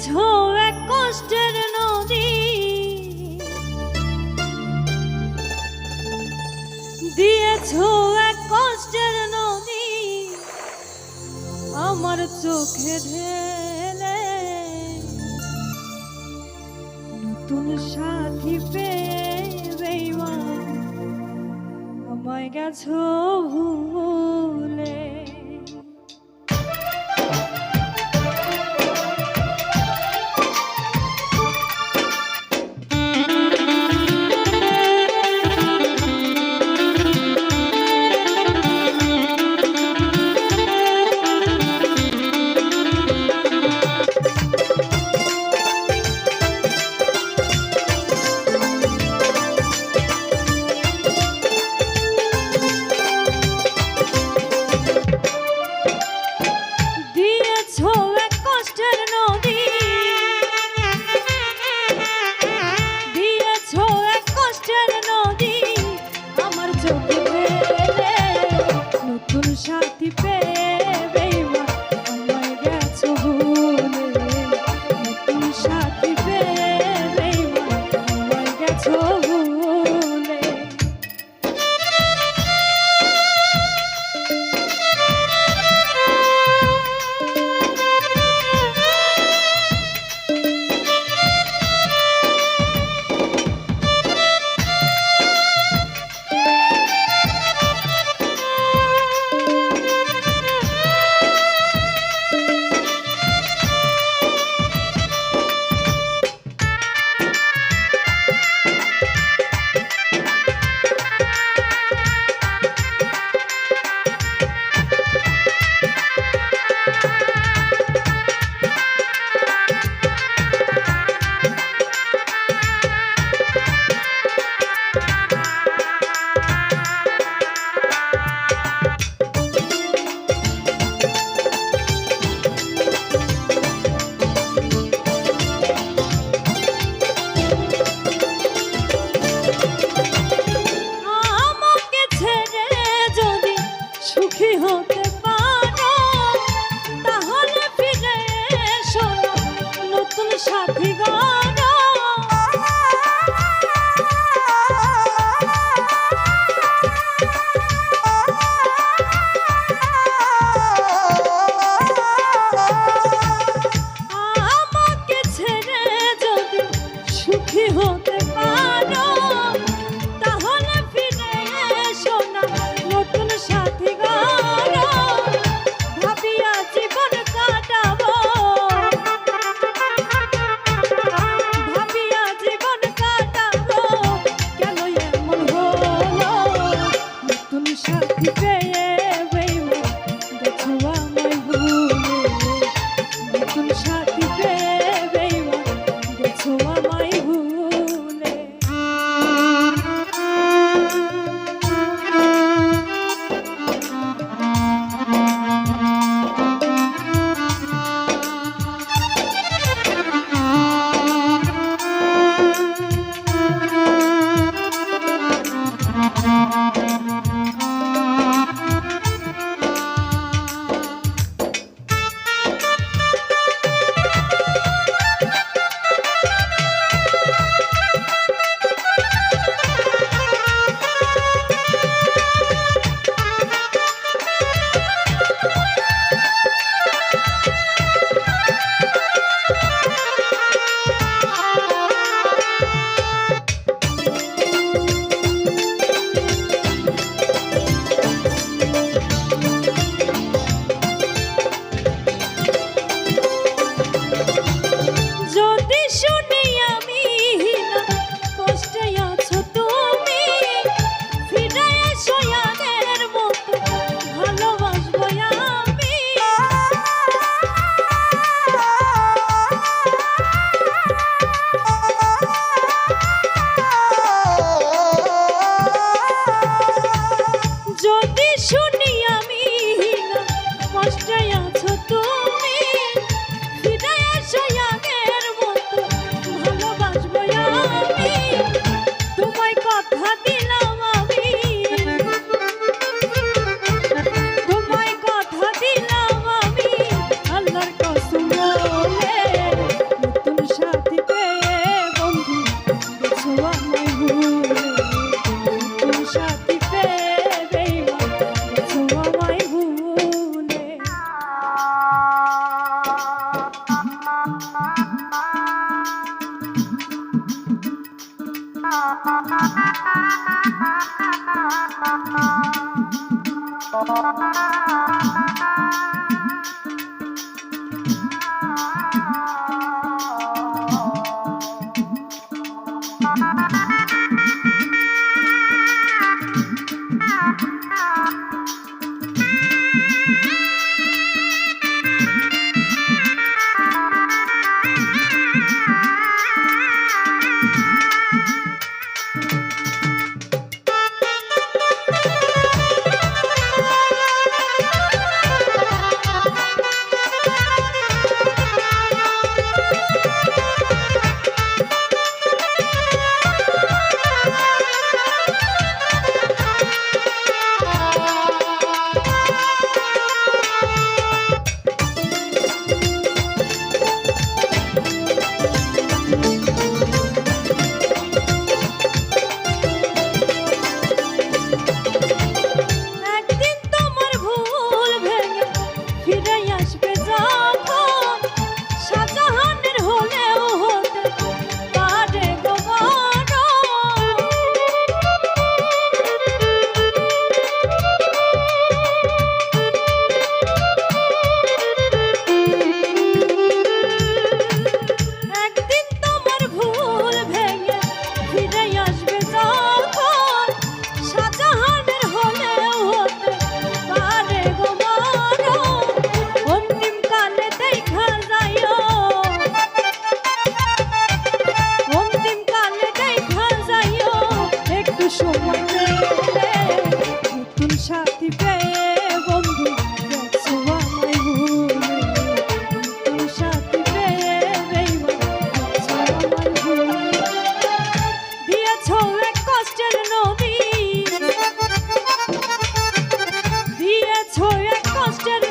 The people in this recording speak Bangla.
দিয়েছ এক কষ্টের নদী। দিয়েছ এক কষ্টের নদী। আমার চোখে ঢেলে নতুন সাথী পেয়ে আমায় গেছো ভুলে। फिर Mr.